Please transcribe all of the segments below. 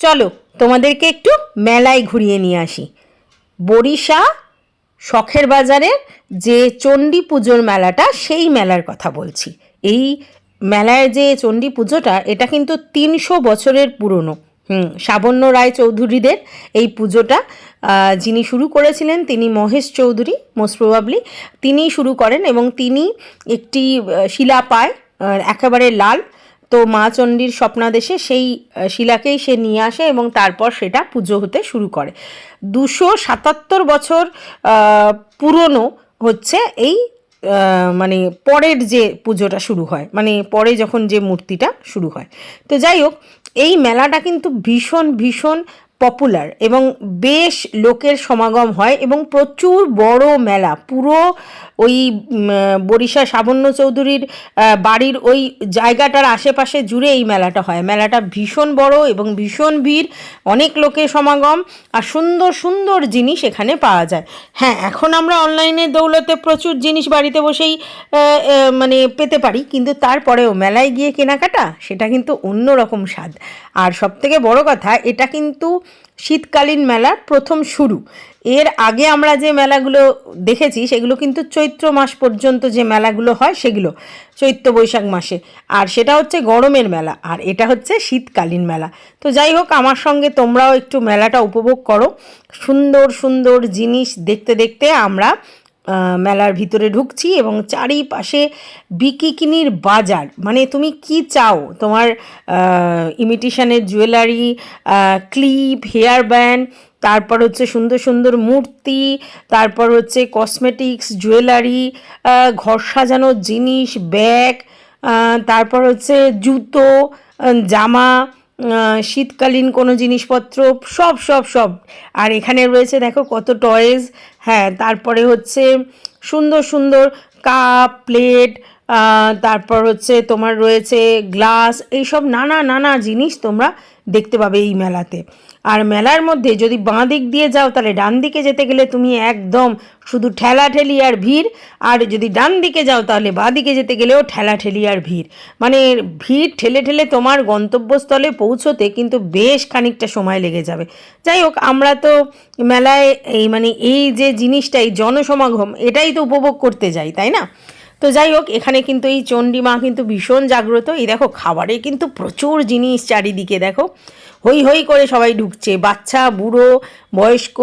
চলো, তোমাদেরকে একটু মেলায় ঘুরিয়ে নিয়ে আসি। বরিশা, শখের বাজারের যে চণ্ডী পুজোর মেলাটা, সেই মেলার কথা বলছি। এই মেলায় যে চণ্ডী পুজোটা, এটা কিন্তু তিনশো বছরের পুরনো। হুম সাবন্য রায় চৌধুরীদের এই পুজোটা যিনি শুরু করেছিলেন, তিনি মহেশ চৌধুরী মোস্ট প্রবাবলি তিনিই শুরু করেন এবং তিনি একটি শিলা পায় একেবারে লাল। তো মা চণ্ডীর স্বপ্নাদেশে সেই শিলাকেই সে নিয়ে আসে এবং তারপর সেটা পুজো হতে শুরু করে। দুশো সাতাত্তর বছর পুরনো হচ্ছে এই মানে পরের যে পুজোটা শুরু হয় মানে পরে যখন যে মূর্তিটা শুরু হয়। তো যাই হোক, এই মেলাটা কিন্তু ভীষণ ভীষণ পপুলার এবং বেশ লোকের সমাগম হয় এবং প্রচুর বড় মেলা। পুরো ওই বরিশা সাবন্য চৌধুরীর বাড়ির ওই জায়গাটার আশেপাশে জুড়ে এই মেলাটা হয়। মেলাটা ভীষণ বড় এবং ভীষণ ভিড়, অনেক লোকের সমাগম আর সুন্দর সুন্দর জিনিস এখানে পাওয়া যায়। হ্যাঁ এখন আমরা অনলাইনে দৌলতে প্রচুর জিনিস বাড়িতে বসেই মানে পেতে পারি, কিন্তু তারপরেও মেলায় গিয়ে কেনাকাটা, সেটা কিন্তু অন্য রকম স্বাদ। আর সবথেকে বড় কথা, এটা কিন্তু শীতকালীন মেলার প্রথম শুরু। এর আগে আমরা যে মেলাগুলো দেখেছি, সেগুলো কিন্তু চৈত্র মাস পর্যন্ত যে মেলাগুলো হয়, সেগুলো চৈত্র বৈশাখ মাসে। আর সেটা হচ্ছে গরমের মেলা, আর এটা হচ্ছে শীতকালীন মেলা। তো যাই হোক, আমার সঙ্গে তোমরাও একটু মেলাটা উপভোগ করো। সুন্দর সুন্দর জিনিস দেখতে দেখতে আমরা মেলার ভিতরে ঢুকছি এবং চারিপাশে বিকিকিনির বাজার। মানে তুমি কি চাও? তোমার ইমিটেশনের জুয়েলারি ক্লিপ হেয়ার ব্যান্ড তারপর হচ্ছে সুন্দর সুন্দর মূর্তি, তারপর হচ্ছে কসমেটিক্স জুয়েলারি ঘর সাজানোর জিনিস ব্যাগ তারপর হচ্ছে জুতো জামা শীতকালীন কোনো জিনিসপত্র, সব সব সব। আর এখানে রয়েছে দেখো কত টয়েস হ্যাঁ তারপরে হচ্ছে সুন্দর সুন্দর কাপ প্লেট তারপর হচ্ছে তোমার রয়েছে গ্লাস এইসব নানা নানা জিনিস তোমরা দেখতে পাবে এই মেলাতে। আর মেলার মধ্যে যদি বাঁ দিক দিয়ে যাও, তাহলে ডান দিকে যেতে গেলে তুমি একদম শুধু ঠেলাঠেলি আর ভিড়। আর যদি ডান দিকে যাও, তাহলে বাঁ দিকে যেতে গেলেও ঠেলাঠেলি আর ভিড়। মানে ভিড় ঠেলে ঠেলে তোমার গন্তব্যস্থলে পৌঁছোতে কিন্তু বেশ খানিকটা সময় লেগে যাবে। যাই হোক, আমরা তো মেলায় এই মানে এই যে জিনিসটা, এই জনসমাগম, এটাই তো উপভোগ করতে যাই, তাই না? তো যাই হোক এখানে কিন্তু এই চণ্ডী মা কিন্তু ভীষণ জাগ্রত। এই দেখো, খাবারে কিন্তু প্রচুর জিনিস চারিদিকে, দেখো। হই হই করে সবাই ঢুকছে। বাচ্চা, বুড়ো, বয়স্ক,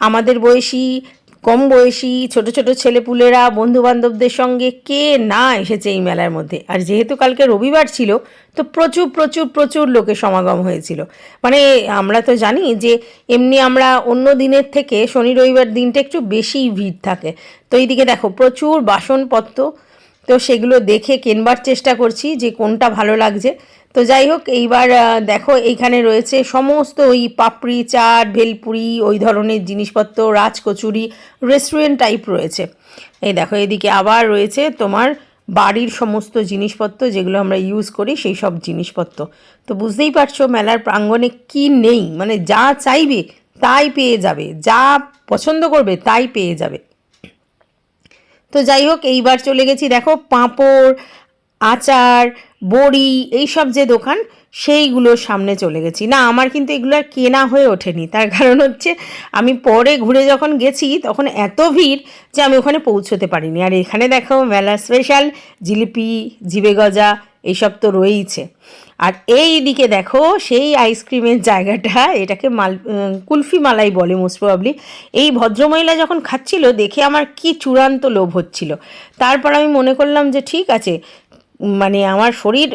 আমাদের বয়সী কম বয়সী ছোট ছোট ছেলেপুলেরা বন্ধু বান্ধবদের সঙ্গে কে না এসেছে এই মেলার মধ্যে? আর যেহেতু কালকে রবিবার ছিল, তো প্রচুর প্রচুর প্রচুর লোকের সমাগম হয়েছিল। মানে আমরা তো জানি যে এমনি আমরা অন্য দিনের থেকে শনি, রবিবার দিনটা একটু বেশি ভিড় থাকে। তো এইদিকে দেখো, প্রচুর বাসনপত্র, তো সেগুলো দেখে কেনবার চেষ্টা করছি যে কোনটা ভালো লাগছে। তো যাই হোক, এইবার দেখো এইখানে রয়েছে সমস্ত ওই পাপড়ি, চাট, ভেলপুরি, ওই ধরনের জিনিসপত্র, রাজকচুরি রেস্টুরেন্ট টাইপ রয়েছে। এই দেখো, এদিকে আবার রয়েছে তোমার বাড়ির সমস্ত জিনিসপত্র যেগুলো আমরা ইউজ করি, সেই সব জিনিসপত্র। তো বুঝতেই পারছ মেলার প্রাঙ্গণে কি নেই মানে যা চাইবে তাই পেয়ে যাবে, যা পছন্দ করবে তাই পেয়ে যাবে। তো যাই হোক, এইবার চলে গেছি, দেখো পাঁপড়, আচার বড়ি, এইসব যে দোকান সেইগুলোর সামনে চলে গেছি। না, আমার কিন্তু এগুলো আর কেনা হয়ে ওঠেনি। তার কারণ হচ্ছে, আমি পরে ঘুরে যখন গেছি, তখন এত ভিড় যে আমি ওখানে পৌঁছতে পারিনি। আর এখানে দেখো, মেলা স্পেশাল জিলিপি, জিবে গজা, এইসব তো রয়েইছে। আর এই দিকে দেখো, সেই আইসক্রিমের জায়গাটা, এটাকে মাল কুলফি মালাই বলে মোস্ট প্রবাবলি এই ভদ্রমহিলা যখন খাচ্ছিল, দেখে আমার কি চূড়ান্ত লোভ হচ্ছিল। তারপর আমি মনে করলাম যে, ঠিক আছে মানে আমার শরীর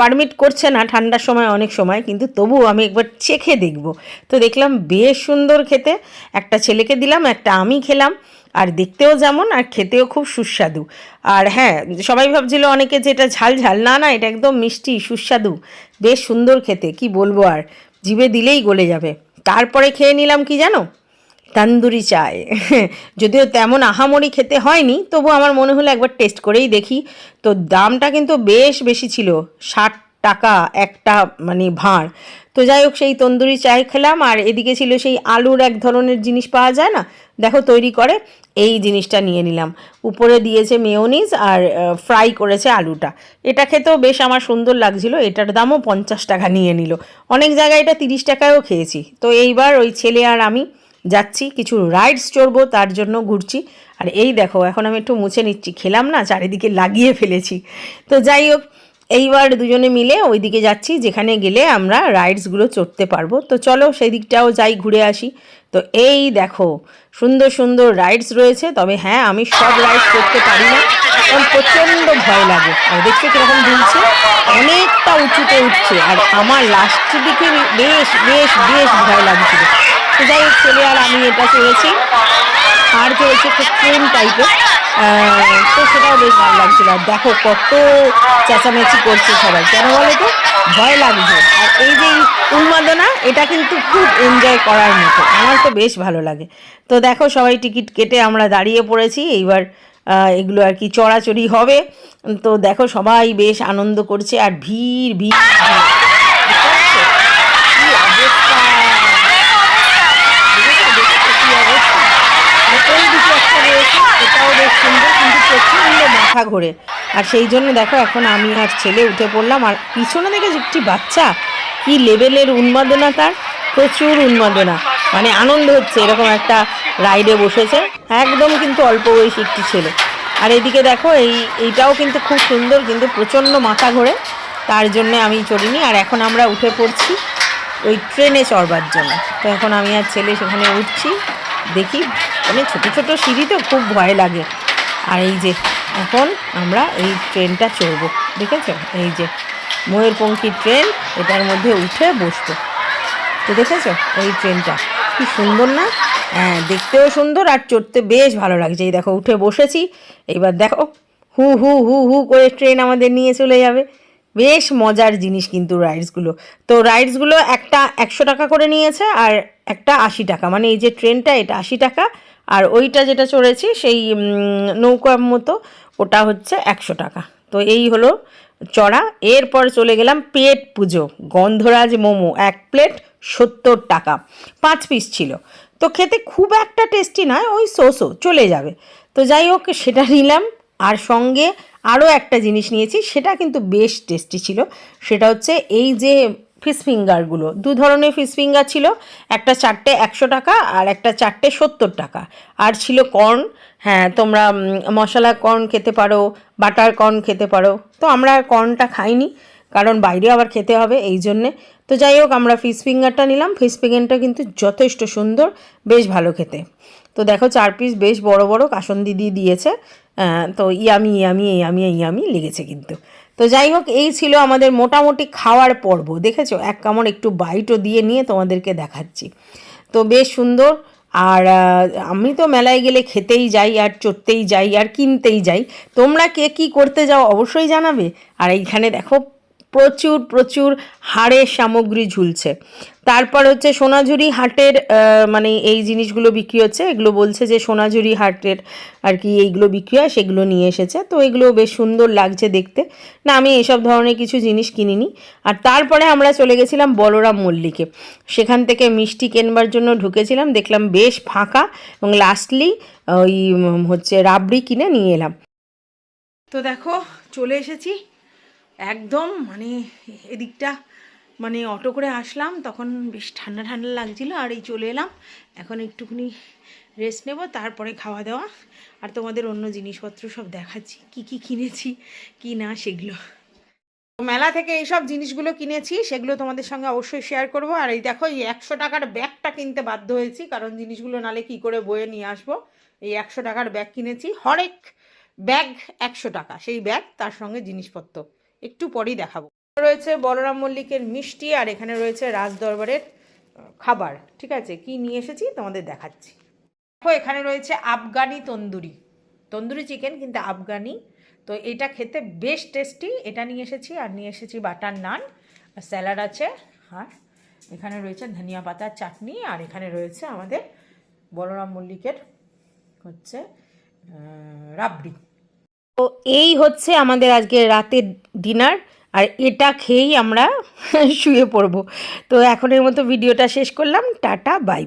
পারমিট করছে না ঠান্ডার সময় অনেক সময়, কিন্তু তবু আমি একবার চেখে দেখব। তো দেখলাম বেশ সুন্দর খেতে, একটা ছেলেকে দিলাম, একটা আমি খেলাম, আর দেখতেও যেমন, আর খেতেও খুব সুস্বাদু। আর হ্যাঁ সবাই ভাবছিল অনেকে যে এটা ঝাল ঝাল, না না, এটা একদম মিষ্টি, সুস্বাদু, বেশ সুন্দর খেতে, কি বলব আর, জিভে দিলেই গলে যাবে। তারপরে খেয়ে নিলাম কি জানো? তান্দুরি চায়। যদিও তেমন আহামরি খেতে হয়নি, তবু আমার মনে হলো একবার টেস্ট করেই দেখি। তো দামটা কিন্তু বেশ বেশি ছিল, ষাট টাকা একটা মানে ভাঁড়। তো যাই হোক, সেই তন্দুরি চায় খেলাম, আর এদিকে ছিল সেই আলুর এক ধরনের জিনিস পাওয়া যায় না? দেখো, তৈরি করে, এই জিনিসটা নিয়ে নিলাম। উপরে দিয়েছে মেয়োনিজ, আর ফ্রাই করেছে আলুটা। এটা খেতেও বেশ আমার সুন্দর লাগছিল, এটার দামও পঞ্চাশ টাকা নিয়ে নিল। অনেক জায়গায় এটা তিরিশ টাকায়ও খেয়েছি। তো এইবার ওই ছেলে আর আমি যাচ্ছি, কিছু রাইডস চড়বো, তার জন্য ঘুরছি। আর এই দেখো, এখন আমি একটু মুছে নিচ্ছি। খেলাম না, চারিদিকে লাগিয়ে ফেলেছি। তো যাই হোক, এইবার দুজনে মিলে ওইদিকে যাচ্ছি, যেখানে গেলে আমরা রাইডসগুলো চড়তে পারব। তো চলো সেই দিকটাও যাই, ঘুরে আসি। তো এই দেখো, সুন্দর সুন্দর রাইডস রয়েছে। তবে হ্যাঁ আমি সব রাইডস করতে পারি না, কারণ প্রচণ্ড ভয় লাগে। আর দেখছ কীরকম ঝুলছে? অনেকটা উঁচুতে উঠছে। আর আমার লাস্টের দিকে বেশ বেশ বেশ ভয় লাগছিল। তো যাই হোক ছেলে আর আমি এটা চলেছি আর চলেছে খুব ট্রেন টাইপের তো সেটাও বেশ ভালো লাগছিল। আর দেখো কত চেঁচামেচি করছে সবাই, কেন বলো তো? ভয় লাগছে। আর এই যে উন্মাদনা, এটা কিন্তু খুব এনজয় করার মতো। আমার তো বেশ ভালো লাগে। তো দেখো সবাই টিকিট কেটে আমরা দাঁড়িয়ে পড়েছি। এইবার এগুলো আর কি চড়াচড়ি হবে। তো দেখো সবাই বেশ আনন্দ করছে আর ভিড় ভিড় ভিড়। বুঝতে পারছ? কি অবস্থা দেখেছ? দেখেছ কি অবস্থা? আর ওই দিকে একটা রয়েছে এটাও বেশ সুন্দর কিন্তু প্রচণ্ড মাথা ঘোরে। আর সেই জন্য দেখো এখন আমি আর ছেলে উঠে পড়লাম। আর পিছনে দেখে একটি বাচ্চা, কি লেভেলের উন্মাদনা তার। প্রচুর উন্মাদনা। মানে আনন্দ হচ্ছে, এরকম একটা রাইডে বসেছে। একদম কিন্তু অল্প বয়সী একটি ছেলে। আর এদিকে দেখো, এই, এইটাও কিন্তু খুব সুন্দর, কিন্তু প্রচণ্ড মাথা ঘোরে। তার জন্যে আমি চড়িনি। আর এখন আমরা উঠে পড়ছি ওই ট্রেনে চড়বার জন্য। তো এখন আমি আর ছেলে সেখানে উঠছি। দেখি মানে ছোটো ছোটো সিঁড়ি তো খুব ভয় লাগে। আর এই যে এখন আমরা এই ট্রেনটা চড়বো দেখেছ এই যে ময়ূরপঙ্খী ট্রেন, এটার মধ্যে উঠে বসবো। তো দেখেছ এই ট্রেনটা কি সুন্দর না? হ্যাঁ দেখতেও সুন্দর আর চড়তে বেশ ভালো লাগছে। এই দেখো, উঠে বসেছি। এইবার দেখো, হু হু হু হু করে ট্রেন আমাদের নিয়ে চলে যাবে। বেশ মজার জিনিস কিন্তু রাইডসগুলো। তো রাইডসগুলো একটা একশো টাকা করে নিয়েছে আর একটা আশি টাকা। মানে এই যে ট্রেনটা, এটা আশি টাকা। আর ওইটা যেটা চড়েছি, সেই নৌকার মতো, ওটা হচ্ছে একশো টাকা। তো এই হলো চড়া। এরপর চলে গেলাম পেট পুজো, গন্ধরাজ মোমো, এক প্লেট সত্তর টাকা। পাঁচ পিস ছিল। তো খেতে খুব একটা টেস্টি নয়, ওই সোসো, চলে যাবে। তো যাই হোক, সেটা নিলাম। আর সঙ্গে আরও একটা জিনিস নিয়েছি, সেটা কিন্তু বেশ টেস্টি ছিল। সেটা হচ্ছে এই যে ফিশ ফিঙ্গারগুলো দু ধরনের ফিশ ফিঙ্গার ছিল, একটা চারটে একশো টাকা আর একটা চারটে সত্তর টাকা। আর ছিল কর্ন হ্যাঁ তোমরা মশলা কর্ন খেতে পারো, বাটার কর্ন খেতে পারো। তো আমরা কর্নটা খাইনি, কারণ বাইরে আবার খেতে হবে এই জন্যে। তো যাই হোক, আমরা ফিশ ফিঙ্গারটা নিলাম। ফিশ ফিঙ্গারটা কিন্তু যথেষ্ট সুন্দর, বেশ ভালো খেতে। তো দেখো চার পিস বেশ বড় বড় কাসন দিদি দিয়েছে। তো ইয়ামি ইয়ামি ইয়ামি ইয়ামি লেগেছে কিন্তু। তো যাই হোক, এই ছিল আমাদের মোটামুটি খাওয়ার পর্ব। দেখেছ? এক কামড়, একটু বাইটও দিয়ে নিয়ে তোমাদেরকে দেখাচ্ছি। তো বেশ সুন্দর। আর আমি তো মেলায় গেলে খেতেই যাই, আর চড়তেই যাই, আর কিনতেই যাই। তোমরা কে কী করতে যাও অবশ্যই জানাবে। আর এইখানে দেখো প্রচুর প্রচুর হাড়ের সামগ্রী ঝুলছে। তারপর হচ্ছে সোনাঝুরি হাটের মানে এই জিনিসগুলো বিক্রি হচ্ছে। এগুলো বলছে যে সোনাঝুরি হাটের আর কি এইগুলো বিক্রি হয়, সেগুলো নিয়ে এসেছে। তো এগুলো বেশ সুন্দর লাগছে দেখতে। না, আমি এসব ধরনের কিছু জিনিস কিনিনি। আর তারপরে আমরা চলে গেছিলাম বলরাম মল্লিকে। সেখান থেকে মিষ্টি কেনবার জন্য ঢুকেছিলাম। দেখলাম বেশ ফাঁকা এবং লাস্টলি ওই হচ্ছে রাবড়ি কিনে নিয়ে এলাম। তো দেখো, চলে এসেছি। একদম মানে এদিকটা মানে অটো করে আসলাম, তখন বেশ ঠান্ডা ঠান্ডা লাগছিল আর এই চলে এলাম। এখন একটুখানি রেস্ট নেব, তারপরে খাওয়া দাওয়া আর তোমাদের অন্য জিনিসপত্র সব দেখাচ্ছি। কি কি কিনেছি, কি না সেগুলো। মেলা থেকে এইসব জিনিসগুলো কিনেছি, সেগুলো তোমাদের সঙ্গে অবশ্যই শেয়ার করব। আর এই দেখো, এই একশো টাকার ব্যাগটা কিনতে বাধ্য হয়েছি, কারণ জিনিসগুলো নালে কি করে বয়ে নিয়ে আসব? এই একশো টাকার ব্যাগ কিনেছি। হরেক ব্যাগ একশো টাকা, সেই ব্যাগ, তার সঙ্গে জিনিসপত্র। একটু পরেই দেখাবো। রয়েছে বলরাম মল্লিকের মিষ্টি আর এখানে রয়েছে রাজ দরবারের খাবার। ঠিক আছে? কি নিয়ে এসেছি? তোমাদের দেখাচ্ছি। দেখো, এখানে রয়েছে আফগানি তন্দুরি। তন্দুরি চিকেন কিন্তু আফগানি। তো এটা খেতে বেশ টেস্টি এটা নিয়ে এসেছি আর নিয়ে এসেছি বাটার নান। আর স্যালাড আছে। আর এখানে রয়েছে ধনিয়া পাতার চাটনি। আর এখানে রয়েছে আমাদের বলরাম মল্লিকের হচ্ছে রাবড়ি। তো এই হচ্ছে আমাদের আজকে রাতের ডিনার, আর এটা খেয়েই আমরা শুয়ে পড়ব। তো এখন এর মতো ভিডিওটা শেষ করলাম। Tata bye